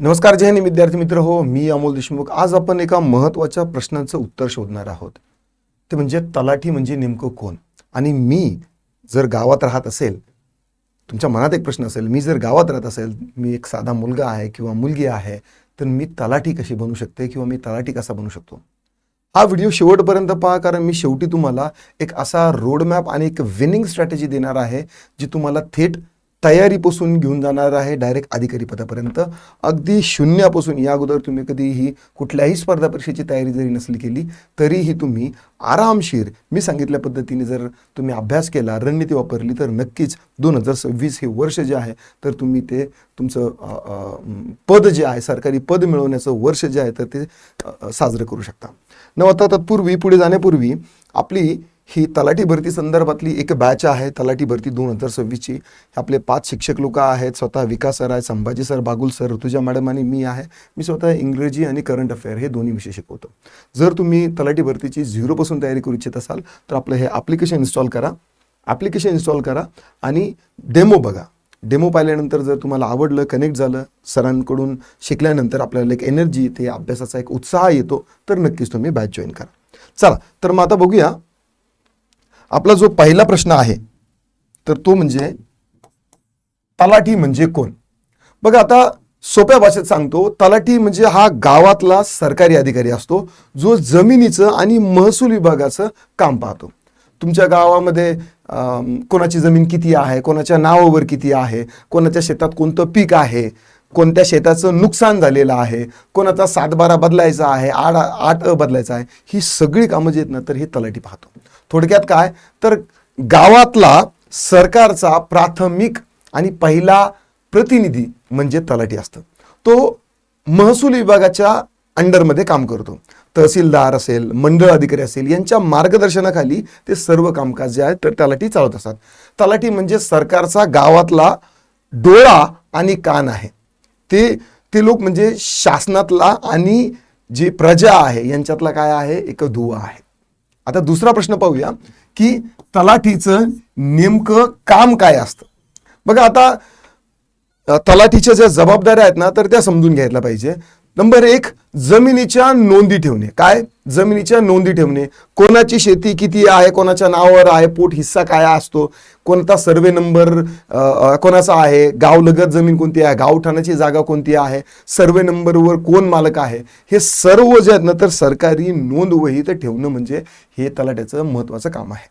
नमस्कार जय हिंद विद्यार्थी मित्र. हो मी अमोल देशमुख. आज आपण एका महत्त्वाच्या प्रश्नाचं उत्तर शोधणार आहोत. ते म्हणजे तलाठी म्हणजे नेमकं कोण? आणि मी जर गावात राहत असेल तुमच्या मनात एक प्रश्न असेल मी जर गावात राहत असेल मी एक साधा मुलगा आहे किंवा मुलगी आहे तर मी तलाठी कशी बनू शकते किंवा मी तलाठी कसा बनू शकतो? हा व्हिडिओ शेवटपर्यंत पहा कारण मी शेवटी तुम्हाला एक असा रोडमॅप आणि एक विनिंग स्ट्रॅटेजी देणार आहे जी तुम्हाला थेट तयारीपासून घेऊन जाणार आहे डायरेक्ट अधिकारी पदापर्यंत. अगदी शून्यापासून या अगोदर तुम्ही कधीही कुठल्याही स्पर्धा परीक्षेची तयारी जरी नसली केली तरीही तुम्ही आरामशीर मी सांगितल्या पद्धतीने जर तुम्ही अभ्यास केला रणनीती वापरली तर नक्कीच दोन हजार सव्वीस हे वर्ष जे आहे तर तुम्ही ते तुमचं पद जे आहे सरकारी पद मिळवण्याचं वर्ष जे आहे तर ते साजरं करू शकता. न आता तत्पूर्वी पुढे जाण्यापूर्वी आपली ही तलाठी भरती संदर्भातली एक बॅच आहे. तलाठी भरती दोन हजार सव्वीसची. आपले पाच शिक्षक लोक आहेत. स्वतः विकास सर आहे Sambhaji sir Bagul sir Rutuja madam आणि मी आहे. मी स्वतः इंग्रजी आणि करंट अफेअर हे दोन्ही विषय शिकवतो जर तुम्ही तलाठी भरतीची झिरोपासून तयारी करू इच्छित असाल तर आपलं हे ॲप्लिकेशन इन्स्टॉल करा. ॲप्लिकेशन इन्स्टॉल करा आणि डेमो बघा. डेमो पाहिल्यानंतर जर तुम्हाला आवडलं कनेक्ट झालं सरांकडून शिकल्यानंतर आपल्याला एक एनर्जी येते अभ्यासाचा एक उत्साह येतो तर नक्कीच तुम्ही बॅच जॉईन करा. चला तर मग आता बघूया आपला जो पहिला प्रश्न आहे तर तो म्हणजे तलाठी म्हणजे कोण? बघा आता सोप्या भाषेत सांगतो तलाठी म्हणजे हा गावातला सरकारी अधिकारी असतो जो जमिनीचं आणि महसूल विभागाचं काम पाहतो. तुमच्या गावामध्ये कोणाची जमीन किती आहे कोणाच्या नावावर किती आहे कोणाच्या शेतात कोणतं पीक आहे कोणत्या शेताचं नुकसान झालेलं आहे कोणाचा सातबारा बदलायचा आहे आठ आठ अ बदलायचा आहे ही सगळी कामं जी आहेत ना तर हे तलाठी पाहतो. थोडक्यात काय? तर गावातला सरकारचा प्राथमिक आणि पहिला प्रतिनिधी म्हणजे तलाठी असतं. तो महसूल विभागाच्या अंडरमध्ये काम करतो. तहसीलदार असेल मंडळ अधिकारी असेल यांच्या मार्गदर्शनाखाली ते सर्व कामकाज जे आहे तर तलाठी चालवत असतात. तलाठी म्हणजे सरकारचा गावातला डोळा आणि कान आहे. ते ते लोक म्हणजे शासनातला आणि जी प्रजा आहे यांच्यातला काय आहे? एक दुवा आहे. आता दुसरा प्रश्न पाहूया की तलाठीचं नेमकं काम काय असतं? बघा आता तलाठीच्या ज्या जबाबदाऱ्या आहेत ना तर त्या समजून घ्यायला पाहिजे. नंबर एक जमिनीच्या नोंदी ठेवणे. काय? जमिनीच्या नोंदी ठेवणे. कोणाची शेती किती आहे कोणाच्या नावावर आहे पोट हिस्सा काय असतो कोणता सर्वे नंबर कोणाचा आहे गावलगत जमीन कोणती आहे गावठाणाची जागा कोणती आहे सर्वे नंबरवर कोण मालक आहे हे सर्व जे आहेत ना तर सरकारी नोंद वहीत ठेवणं म्हणजे हे तलाट्याचं महत्त्वाचं काम आहे.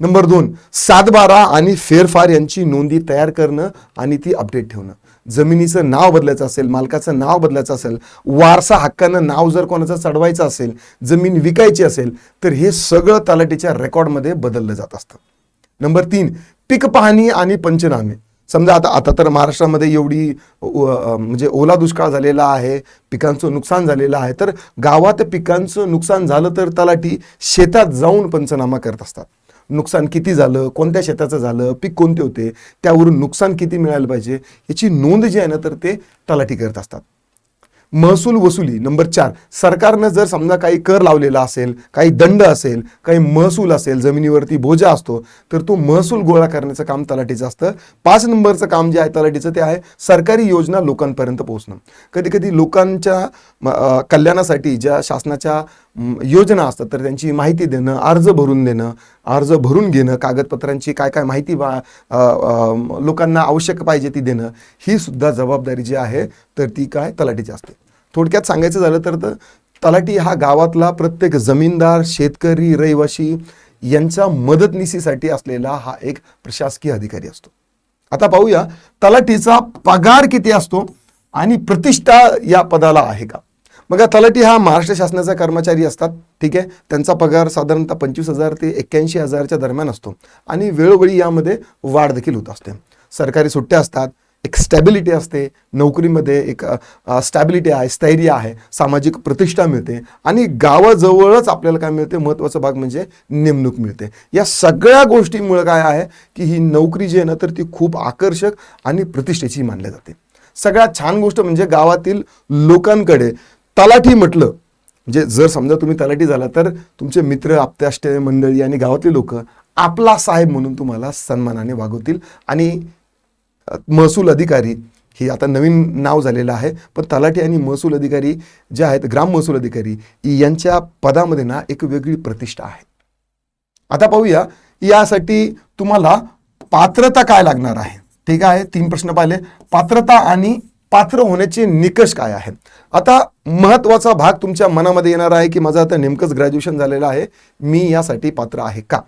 नंबर दोन सातबारा आणि फेरफार यांची नोंदी तयार करणं आणि ती अपडेट ठेवणं. जमिनीचं नाव बदलायचं असेल मालकाचं नाव बदलायचं असेल वारसा हक्कानं नाव जर कोणाचं चढवायचं असेल जमीन विकायची असेल तर हे सगळं तलाठीच्या रेकॉर्डमध्ये बदललं जात असतं. नंबर तीन पीक पाहणी आणि पंचनामे. समजा आता आता तर महाराष्ट्रामध्ये एवढी म्हणजे ओला दुष्काळ झालेला आहे पिकांचं नुकसान झालेलं आहे तर गावात पिकांचं नुकसान झालं तर तलाठी शेतात जाऊन पंचनामा करत असतात. नुकसान किती झालं कोणत्या शेताचं झालं पीक कोणते होते त्यावरून नुकसान किती मिळालं पाहिजे याची नोंद जी आहे ना तर ते तलाठी करत असतात. महसूल वसुली नंबर चार. सरकारनं जर समजा काही कर लावलेला असेल काही दंड असेल काही महसूल असेल जमिनीवरती बोजा असतो तर तो महसूल गोळा करण्याचं काम तलाठीचं असतं. पाच नंबरचं काम जे आहे तलाठीचं ते आहे सरकारी योजना लोकांपर्यंत पोहोचणं. कधी कधी लोकांच्या कल्याणासाठी ज्या शासनाच्या योजना असतात तर त्यांची माहिती देणं अर्ज भरून देणं अर्ज भरून घेणं कागदपत्रांची काय काय माहिती बा लोकांना आवश्यक पाहिजे ती देणं ही सुद्धा जबाबदारी जी आहे तर ती काय तलाठीची असते. थोडक्यात सांगायचं झालं तर तलाठी हा गावातला प्रत्येक जमीनदार शेतकरी रहिवाशी यांच्या मदतनीसीसाठी असलेला हा एक प्रशासकीय अधिकारी असतो. आता पाहूया तलाठीचा पगार किती असतो आणि प्रतिष्ठा या पदाला आहे का? बघा तलाठी हा महाराष्ट्र शासनाचा कर्मचारी असतात ठीक आहे? त्यांचा पगार साधारणतः पंचवीस हजार ते एक्क्याऐंशी हजारच्या दरम्यान असतो. आणि वेळोवेळी यामध्ये वाढ देखील होत असते. सरकारी सुट्ट्या असतात एक स्टॅबिलिटी असते नोकरीमध्ये एक स्टॅबिलिटी आहे स्थैर्य आहे सामाजिक प्रतिष्ठा मिळते आणि गावाजवळच आपल्याला काय मिळते? महत्त्वाचा भाग म्हणजे नेमणूक मिळते. या सगळ्या गोष्टीमुळे काय आहे की ही नोकरी जी आहे ना तर ती खूप आकर्षक आणि प्रतिष्ठेची मानली जाते. सगळ्यात छान गोष्ट म्हणजे गावातील लोकांकडे तलाठी म्हटलं. म्हणजे जर समजा तुम्ही तलाठी झाला तर तुमचे मित्र आप्त्याष्ट मंडळी आणि गावातले लोक आपला साहेब म्हणून तुम्हाला सन्मानाने वागवतील. आणि महसूल अधिकारी ही आता नवीन नाव झालेलं आहे पण तलाठी आणि महसूल अधिकारी जे आहेत ग्राम महसूल अधिकारी यांच्या पदामध्ये ना एक वेगळी प्रतिष्ठा आहे. आता पाहूया यासाठी तुम्हाला पात्रता काय लागणार आहे? ठीक आहे तीन प्रश्न पाहिले. पात्रता आणि पात्र होण्याचे निकष काय आहेत? आता महत्त्वाचा भाग तुमच्या मनामध्ये येणार आहे की माझं आता नेमकंच ग्रॅज्युएशन झालेलं आहे. मी यासाठी पात्र आहे का?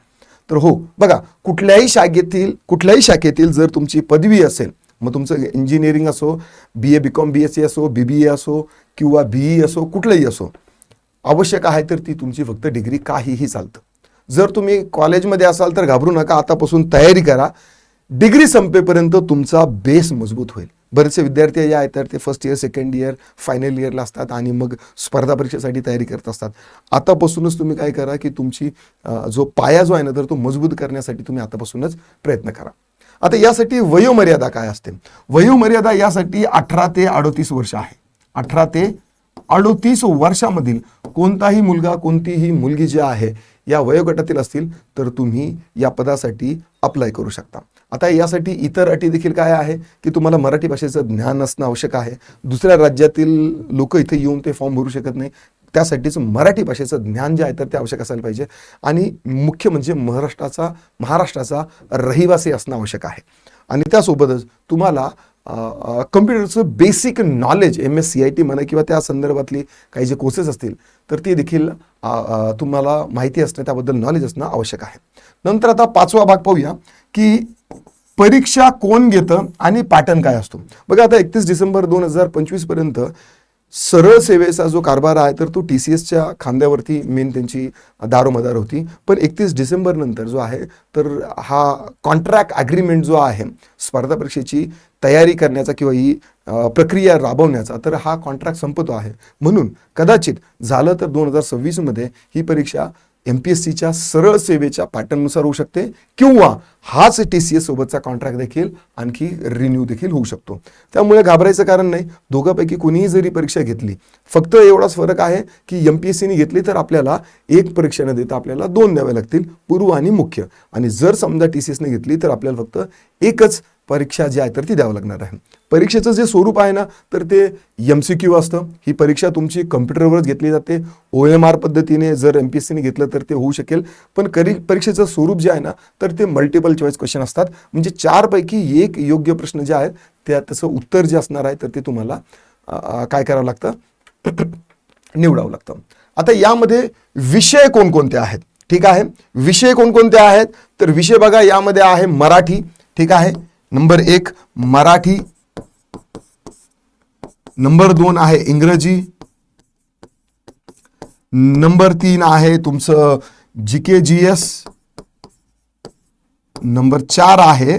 तर हो बघा कुठल्याही शाखेतील कुठल्याही शाखेतील जर तुमची पदवी असेल मग तुमचं इंजिनिअरिंग असो B A B com B S C असो बी बी ए असो किंवा बी ई असो कुठलंही असो आवश्यक आहे तर ती तुमची फक्त डिग्री काहीही चालतं. जर तुम्ही कॉलेजमध्ये असाल तर घाबरू नका आतापासून तयारी करा. डिग्री संपेपर्यंत तुमचा बेस मजबूत होईल. बरेचसे विद्यार्थी जे आहेत तर ते first year second year final इयरला असतात आणि मग स्पर्धा परीक्षेसाठी तयारी करत असतात. आतापासूनच तुम्ही काय करा की तुमची जो पाया जो आहे ना तर तो मजबूत करण्यासाठी तुम्ही आतापासूनच प्रयत्न करा. आता यासाठी वयोमर्यादा काय असते? वयोमर्यादा यासाठी अठरा ते अडोतीस वर्ष आहे. अठरा ते अडोतीस वर्षामधील कोणताही मुलगा कोणतीही मुलगी जी आहे या वयोगटातील असतील तर तुम्ही या पदासाठी अप्लाय करू शकता. आता यासाठी इतर अटी देखील काय आहे की तुम्हाला मराठी भाषेचं ज्ञान असणं आवश्यक आहे. दुसऱ्या राज्यातील लोक इथे येऊन ते फॉर्म भरू शकत नाही. त्यासाठीच मराठी भाषेचं ज्ञान जे आहे तर ते आवश्यक असायला पाहिजे. आणि मुख्य म्हणजे महाराष्ट्राचा महाराष्ट्राचा रहिवासी असणं आवश्यक आहे. आणि त्यासोबतच तुम्हाला कम्प्युटरचं basic knowledge M S C I T म्हणा किंवा त्या संदर्भातली काही जे कोर्सेस असतील तर ते देखील तुम्हाला माहिती असणं त्याबद्दल नॉलेज असणं आवश्यक आहे. नंतर आता पाचवा भाग पाहूया की परीक्षा कोण घेतं आणि पॅटर्न काय असतो. बघा आता एकतीस डिसेंबर दोन हजार पंचवीसपर्यंत सरळ सेवेचा जो कारभार आहे तर तो टी सी एसच्या खांद्यावरती मेन त्यांची दारोमदार होती. पण एकतीस डिसेंबर नंतर जो आहे तर हा कॉन्ट्रॅक्ट ॲग्रीमेंट जो आहे स्पर्धा परीक्षेची तयारी करण्याचा किंवा ही प्रक्रिया राबवण्याचा तर हा कॉन्ट्रॅक्ट संपतो आहे. म्हणून कदाचित झालं तर दोन हजार सव्वीसमध्ये ही परीक्षा एम पी एस सीच्या सरळ सेवेच्या पॅटर्ननुसार होऊ शकते किंवा हाच टी सी एस सोबतचा कॉन्ट्रॅक्ट देखील आणखी रिन्यू देखील होऊ शकतो. त्यामुळे घाबरायचं कारण नाही. दोघांपैकी कोणीही जरी परीक्षा घेतली फक्त एवढाच फरक आहे की एम पी एस सीने घेतली तर आपल्याला एक परीक्षा न देता आपल्याला दोन द्याव्या लागतील पूर्व आणि मुख्य. आणि जर समजा टी सी एसने घेतली तर आपल्याला फक्त एकच परीक्षा जी आहे तर ती द्यावं लागणार आहे. परीक्षेचं जे स्वरूप आहे ना तर ते एम सी क्यू असतं. ही परीक्षा तुमची कम्प्युटरवरच घेतली जाते. ओ एम आर पद्धतीने जर एम पी एस सीने घेतलं तर ते होऊ शकेल. पण करी परीक्षेचं स्वरूप जे आहे ना तर ते मल्टिपल चॉईस क्वेश्चन असतात. म्हणजे चारपैकी एक योग्य प्रश्न जे आहेत त्या त्याचं उत्तर जे असणार आहे तर ते तुम्हाला काय करावं लागतं? निवडावं लागतं. आता यामध्ये विषय कोणकोणते आहेत? ठीक आहे? विषय कोणकोणते आहेत? तर विषय बघा यामध्ये आहे मराठी. ठीक आहे? नंबर एक मराठी. नंबर दोन आहे इंग्रजी. नंबर तीन आहे तुमचं जी के जी एस. नंबर चार आहे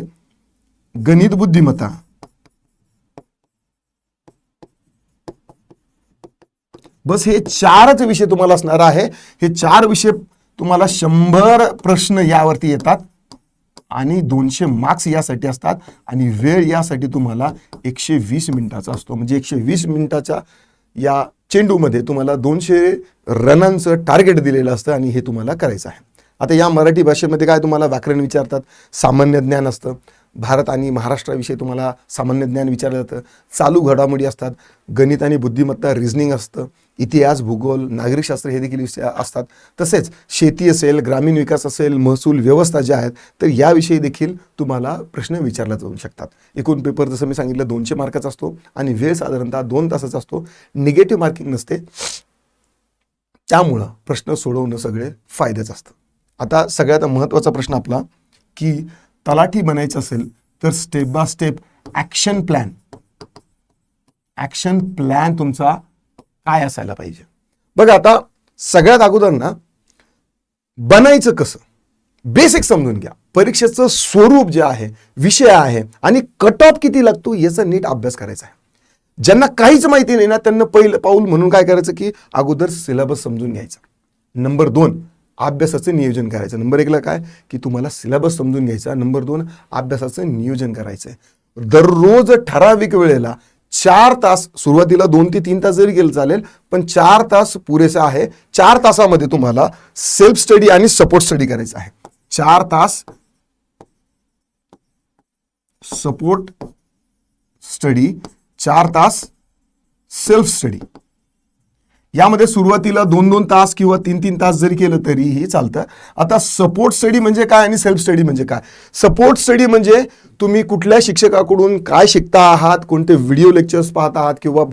गणित बुद्धिमत्ता. बस हे चारच विषय तुम्हाला असणार आहे. हे चार विषय तुम्हाला शंभर प्रश्न यावरती येतात. आणि दोनशे मार्क्स यासाठी असतात आणि वेळ यासाठी तुम्हाला एकशे वीस मिनिटाचा असतो. म्हणजे एकशे वीस मिनिटाच्या या चेंडूमध्ये तुम्हाला दोनशे रनांचं टार्गेट दिलेलं असतं आणि हे तुम्हाला करायचं आहे. आता या मराठी भाषेमध्ये काय तुम्हाला व्याकरण विचारतात? सामान्य ज्ञान असतं. भारत आणि महाराष्ट्राविषयी तुम्हाला सामान्य ज्ञान विचारलं जातं. चालू घडामोडी असतात गणित आणि बुद्धिमत्ता रिझनिंग असतं इतिहास भूगोल नागरिकशास्त्र हे देखील विषय असतात. तसेच शेती असेल ग्रामीण विकास असेल महसूल व्यवस्था ज्या आहेत तर याविषयी देखील तुम्हाला प्रश्न विचारला जाऊ शकतात. एकूण पेपर जसं मी सांगितलं दोनशे मार्काचा असतो आणि वेळ साधारणतः दोन तासाचा असतो. निगेटिव्ह मार्किंग नसते. त्यामुळं प्रश्न सोडवणं सगळे फायद्याचं असतं. आता सगळ्यात महत्त्वाचा प्रश्न आपला की तलाठी बनायचं असेल तर step by step action plan action plan तुमचा काय असायला पाहिजे? बघा आता सगळ्यात अगोदर ना बनायचं कसं? बेसिक समजून घ्या. परीक्षेचं स्वरूप जे आहे विषय आहे आणि कट ऑफ किती लागतो याचा नीट अभ्यास करायचा आहे. ज्यांना काहीच माहिती नाही ना त्यांना पहिलं पाऊल म्हणून काय करायचं की अगोदर सिलेबस समजून घ्यायचा. नंबर दोन अभ्यासाचं नियोजन करायचं. नंबर एकला काय? की तुम्हाला सिलेबस समजून घ्यायचा. नंबर दोन अभ्यासाचं नियोजन करायचं आहे दररोज ठराविक वेळेला चार तास सुरुवातीला दोन ते तीन तास जरी गेलं चालेल पण चार तास पुरेसा आहे. चार तासामध्ये तुम्हाला सेल्फ स्टडी आणि सपोर्ट स्टडी करायचा आहे. चार तास सपोर्ट स्टडी चार तास सेल्फ स्टडी यामध्ये सुरुवातीला दोन दोन तास किंवा तीन तीन तास जरी केलं तरीही चालतं. आता सपोर्ट स्टडी म्हणजे काय आणि सेल्फ स्टडी म्हणजे काय? सपोर्ट स्टडी म्हणजे तुम्ही कुठल्या शिक्षकाकडून काय शिकता आहात कोणते व्हिडिओ लेक्चर्स पाहत आहात किंवा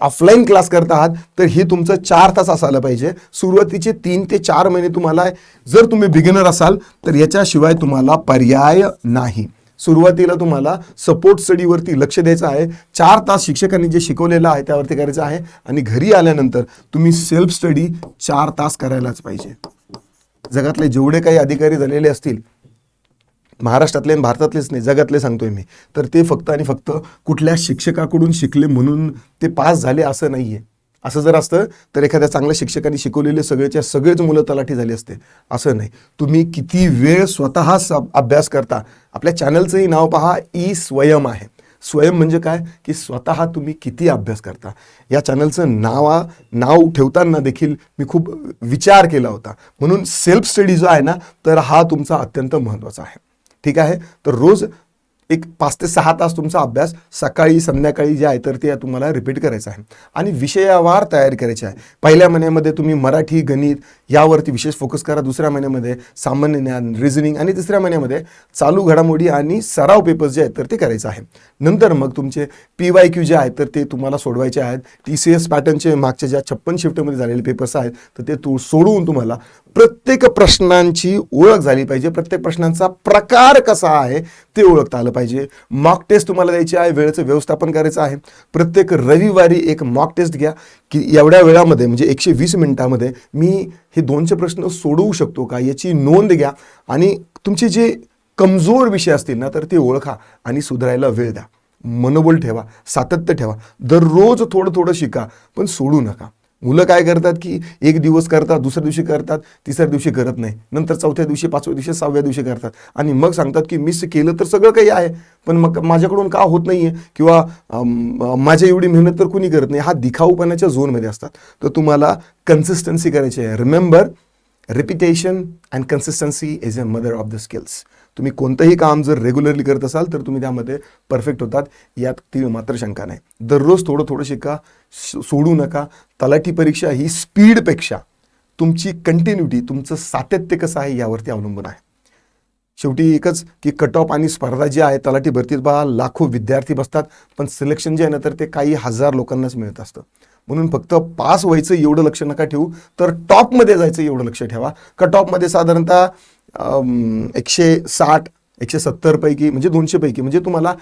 ऑफलाईन क्लास करत आहात तर हे तुमचं चार तास असायला पाहिजे. सुरुवातीचे तीन ते चार महिने तुम्हाला जर तुम्ही बिगिनर असाल तर याच्याशिवाय तुम्हाला पर्याय नाही. सुरुवातीला तुम्हाला सपोर्ट स्टडीवरती लक्ष द्यायचं आहे. चार तास शिक्षकांनी जे शिकवलेलं आहे त्यावरती करायचं आहे आणि घरी आल्यानंतर तुम्ही सेल्फ स्टडी चार तास करायलाच पाहिजे. जगातले जेवढे काही अधिकारी झालेले असतील महाराष्ट्रातले आणि भारतातलेच नाही जगातले सांगतोय मी तर ते फक्त आणि फक्त कुठल्या शिक्षकाकडून शिकले म्हणून ते पास झाले असं नाही आहे असं जर असतं तर एखाद्या चांगल्या शिक्षकांनी शिकवलेले सगळेच्या सगळेच मुलं तलाठी झाली असते. असं नाही. तुम्ही किती वेळ स्वतः अभ्यास करता आपल्या चॅनलचंही नाव पहा ई स्वयं आहे. स्वयं म्हणजे काय? की स्वतः तुम्ही किती अभ्यास करता. या चॅनलचं नावा नाव ठेवताना देखील मी खूप विचार केला होता. म्हणून सेल्फ स्टडी जो आहे ना तर हा तुमचा अत्यंत महत्त्वाचा आहे. ठीक आहे? तर रोज एक पाच ते सहा तास तुमचा अभ्यास सकाळी संध्याकाळी जे आहे तर ते तुम्हाला रिपीट करायचं आहे. आणि विषयावार तयार करायचे आहे. पहिल्या महिन्यामध्ये तुम्ही मराठी गणित यावरती विशेष फोकस करा. दुसऱ्या महिन्यामध्ये सामान्य ज्ञान रिझनिंग आणि तिसऱ्या महिन्यामध्ये चालू घडामोडी आणि सराव पेपर्स जे आहेत तर ते करायचं आहे. नंतर मग तुमचे पी वाय क्यू जे आहेत तर ते तुम्हाला सोडवायचे आहेत. टी सी एस पॅटर्नचे मागच्या ज्या छप्पन शिफ्टमध्ये झालेले पेपर्स आहेत तर ते तू सोडवून तुम्हाला प्रत्येक प्रश्नांची ओळख झाली पाहिजे. प्रत्येक प्रश्नांचा प्रकार कसा आहे ते ओळखता आलं पाहिजे. मॉक टेस्ट तुम्हाला द्यायची आहे वेळेचं व्यवस्थापन करायचं आहे. प्रत्येक रविवारी एक मॉक टेस्ट घ्या की एवढ्या वेळामध्ये म्हणजे एकशे वीस मिनिटामध्ये मी हे दोनशे प्रश्न सोडवू शकतो का याची नोंद घ्या आणि तुमचे जे कमजोर विषय असतील ना तर ते ओळखा आणि सुधारायला वेळ द्या. मनोबल ठेवा सातत्य ठेवा. दररोज थोडं थोडं शिका पण सोडू नका. मुलं काय करतात की एक दिवस करतात दुसऱ्या दिवशी करतात तिसऱ्या दिवशी करत नाही. नंतर चौथ्या दिवशी पाचव्या दिवशी सहाव्या दिवशी करतात. आणि मग सांगतात की मिस केलं तर सगळं काही आहे पण मग माझ्याकडून का होत नाही आहे किंवा माझ्या एवढी मेहनत तर कुणी करत नाही. हा दिखाऊपणाच्या झोनमध्ये असतात. तर तुम्हाला कन्सिस्टन्सी करायची आहे. Remember repetition and consistency is a mother of the skills तुम्ही कोणतंही काम जर रेग्युलरली करत असाल तर तुम्ही त्यामध्ये परफेक्ट होतात. यात ती मात्र शंका नाही. दररोज थोडं थोडं शिका श- सोडू नका. तलाठी परीक्षा ही स्पीडपेक्षा तुमची कंटिन्युटी तुमचं सातत्य कसं आहे यावरती अवलंबून आहे. शेवटी एकच की कट ऑफ आणि स्पर्धा जी आहे तलाठी भरतीत बा लाखो विद्यार्थी बसतात पण सिलेक्शन जे आहे ना तर ते काही हजार लोकांनाच मिळत असतं. म्हणून फक्त पास व्हायचं एवढं लक्ष नका ठेवू तर टॉपमध्ये जायचं एवढं लक्ष ठेवा. कट ऑफमध्ये साधारणतः एकशे साठ एकशे सत्तरपैकी म्हणजे दोनशेपैकी म्हणजे तुम्हाला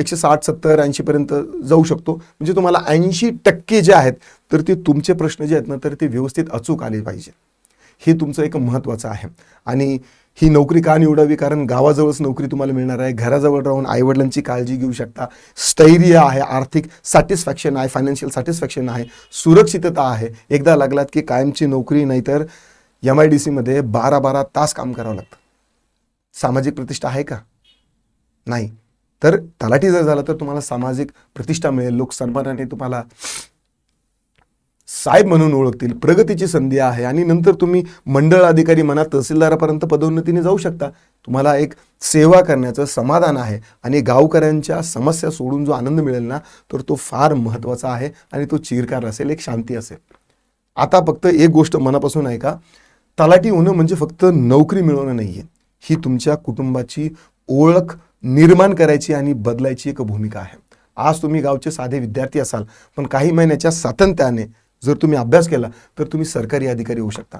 एकशे साठ सत्तर ऐंशीपर्यंत जाऊ शकतो. म्हणजे तुम्हाला ऐंशी टक्के जे आहेत तर ते तुमचे प्रश्न जे आहेत ना तर ते व्यवस्थित अचूक आले पाहिजे. हे तुमचं एक महत्त्वाचं आहे. आणि ही नोकरी का निवडावी? कारण गावाजवळच नोकरी तुम्हाला मिळणार आहे. घराजवळ राहून आईवडिलांची काळजी घेऊ शकता. स्थैर्य आहे आर्थिक सॅटिस्फॅक्शन आहे फायनान्शियल सॅटिस्फॅक्शन आहे सुरक्षितता आहे. एकदा लागलात की कायमची नोकरी नाहीतर एम आय डी सीमध्ये बारा बारा तास काम करावं लागतं. सामाजिक प्रतिष्ठा आहे का? नाही. तर तलाठी जर झाला तर तुम्हाला सामाजिक प्रतिष्ठा मिळेल लोक सन्मानाने तुम्हाला साहेब म्हणून ओळखतील प्रगतीची संधी आहे आणि नंतर तुम्ही मंडळ अधिकारी म्हणा तहसीलदारापर्यंत पदोन्नतीने जाऊ शकता. तुम्हाला एक सेवा करण्याचं समाधान आहे आणि गावकऱ्यांच्या समस्या सोडून जो आनंद मिळेल ना तर तो फार महत्त्वाचा आहे आणि तो चिरकार असेल एक शांती असेल. आता फक्त एक गोष्ट मनापासून आहे का तलाठी होणं म्हणजे फक्त नोकरी मिळवणं नाही आहे ही तुमच्या कुटुंबाची ओळख निर्माण करायची आणि बदलायची एक भूमिका आहे. आज तुम्ही गावचे साधे विद्यार्थी असाल पण काही महिन्याच्या सातत्याने जर तुम्ही अभ्यास केला तर तुम्ही सरकारी अधिकारी होऊ शकता.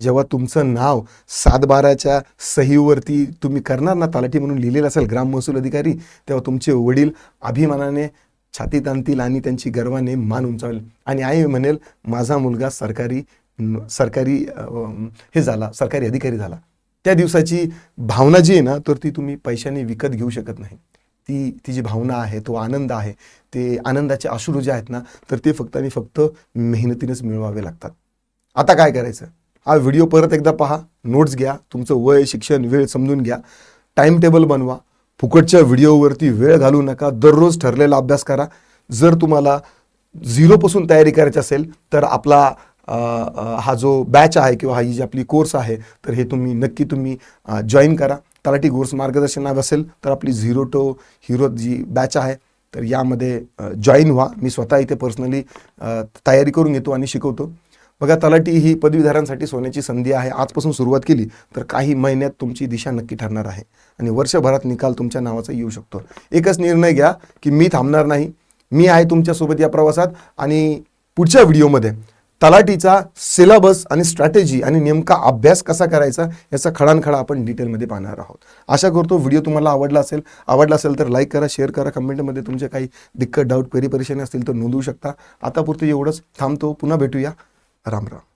जेव्हा तुमचं नाव सातबाराच्या सहीवरती तुम्ही करणार ना तलाठी म्हणून लिहिलेलं असेल ग्राम महसूल अधिकारी तेव्हा तुमचे वडील अभिमानाने छातीत आणतील आणि त्यांची गर्वाने मान उंचावेल. आणि आई म्हणेल माझा मुलगा सरकारी सरकारी हे झाला सरकारी अधिकारी झाला. त्या दिवसाची भावना जी आहे ना तर ती तुम्ही पैशाने विकत घेऊ शकत नाही. ती ती जी भावना आहे तो आनंद आहे ते आनंदाचे अश्रू जे आहेत ना तर ते फक्त आणि फक्त मेहनतीनेच मिळवावे लागतात. आता काय करायचं? हा व्हिडिओ परत एकदा पहा नोट्स घ्या तुमचं वय शिक्षण वेळ समजून घ्या. टाइम टेबल बनवा. फुकटच्या व्हिडिओवरती वेळ घालू नका. दररोज ठरलेला अभ्यास करा. जर तुम्हाला झिरोपासून तयारी करायची असेल तर आपला हा जो बॅच आहे किंवा हा ही जी आपली कोर्स आहे तर हे तुम्ही नक्की तुम्ही जॉईन करा. तलाठी कोर्स मार्गदर्शन हवं असेल तर आपली झिरो टू हिरो जी बॅच आहे तर यामध्ये जॉईन व्हा. मी स्वतः इथे पर्सनली तयारी करून घेतो आणि शिकवतो. बघा तलाठी ही पदवीधरांसाठी सोन्याची संधी आहे. आजपासून सुरुवात केली तर काही महिन्यात तुमची दिशा नक्की ठरणार आहे. आणि वर्षभरात निकाल तुमच्या नावाचा येऊ शकतो. एकच निर्णय घ्या की मी थांबणार नाही. मी आहे तुमच्यासोबत या प्रवासात आणि पुढच्या व्हिडिओमध्ये तलाठीचा सिलेबस आणि स्ट्रॅटेजी आणि नेमका अभ्यास कसा करायचा याचा खडानखडा आपण डिटेलमध्ये पाहणार आहोत. आशा करतो व्हिडिओ तुम्हाला आवडला असेल आवडला असेल तर लाईक करा शेअर करा कमेंटमध्ये तुमचे काही दिक्कत डाऊट क्वेरी परेशानी असतील तर नोंदवू शकता. आतापुरतं एवढंच. थांबतो पुन्हा भेटूया. राम राम.